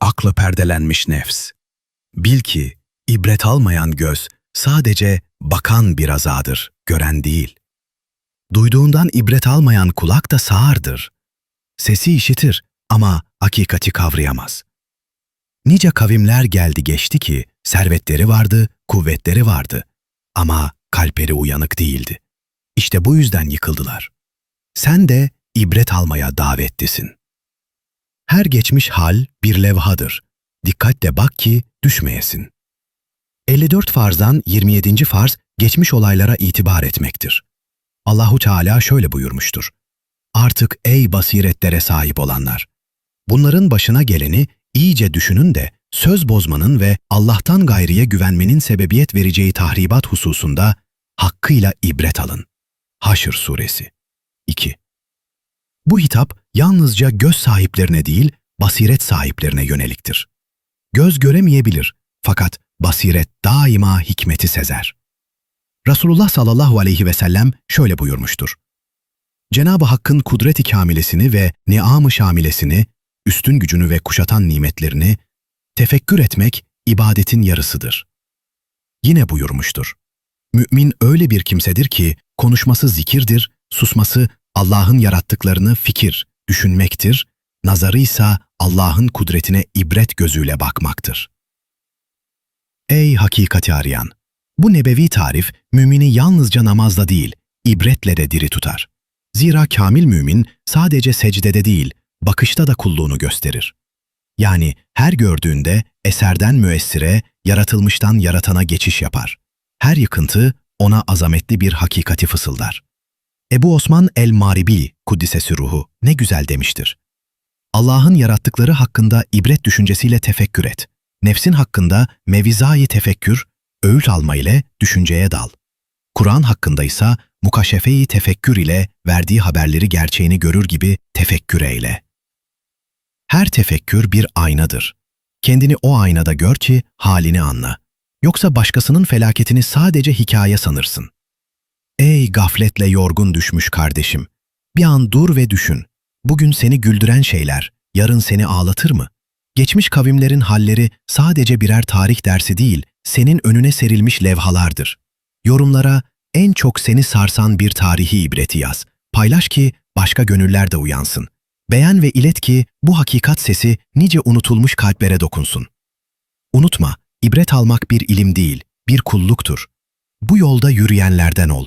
akla perdelenmiş nefs. Bil ki ibret almayan göz sadece bakan bir azadır, gören değil. Duyduğundan ibret almayan kulak da sağırdır. Sesi işitir ama hakikati kavrayamaz. Nice kavimler geldi geçti ki servetleri vardı, kuvvetleri vardı ama kalpleri uyanık değildi. İşte bu yüzden yıkıldılar. Sen de ibret almaya davetlisin. Her geçmiş hal bir levhadır. Dikkatle bak ki düşmeyesin. 54 farzdan 27. farz geçmiş olaylara itibar etmektir. Allahu Teala şöyle buyurmuştur. Artık ey basiretlere sahip olanlar! Bunların başına geleni iyice düşünün de söz bozmanın ve Allah'tan gayriye güvenmenin sebebiyet vereceği tahribat hususunda hakkıyla ibret alın. Haşr Suresi 2 Bu hitap yalnızca göz sahiplerine değil, basiret sahiplerine yöneliktir. Göz göremeyebilir fakat basiret daima hikmeti sezer. Resulullah sallallahu aleyhi ve sellem şöyle buyurmuştur. Cenab-ı Hakk'ın kudret-i kamilesini ve ni'am-ı şamilesini, üstün gücünü ve kuşatan nimetlerini tefekkür etmek ibadetin yarısıdır. Yine buyurmuştur. Mümin öyle bir kimsedir ki konuşması zikirdir, susması Allah'ın yarattıklarını fikir, düşünmektir, nazarı ise Allah'ın kudretine ibret gözüyle bakmaktır. Ey hakikati arayan! Bu nebevi tarif mümini yalnızca namazda değil, ibretle de diri tutar. Zira kamil mümin sadece secdede değil, bakışta da kulluğunu gösterir. Yani her gördüğünde eserden müessire, yaratılmıştan yaratana geçiş yapar. Her yıkıntı ona azametli bir hakikati fısıldar. Ebu Osman el-Maribi, Kuddisesi ruhu, ne güzel demiştir. Allah'ın yarattıkları hakkında ibret düşüncesiyle tefekkür et. Nefsin hakkında mevizayı tefekkür, öğüt alma ile düşünceye dal. Kur'an hakkında ise mukaşefeyi tefekkür ile verdiği haberleri gerçeğini görür gibi tefekkür eyle. Her tefekkür bir aynadır. Kendini o aynada gör ki halini anla. Yoksa başkasının felaketini sadece hikaye sanırsın. Ey gafletle yorgun düşmüş kardeşim! Bir an dur ve düşün. Bugün seni güldüren şeyler, yarın seni ağlatır mı? Geçmiş kavimlerin halleri sadece birer tarih dersi değil, senin önüne serilmiş levhalardır. Yorumlara en çok seni sarsan bir tarihi ibreti yaz. Paylaş ki başka gönüller de uyansın. Beğen ve ilet ki bu hakikat sesi nice unutulmuş kalplere dokunsun. Unutma, ibret almak bir ilim değil, bir kulluktur. Bu yolda yürüyenlerden ol.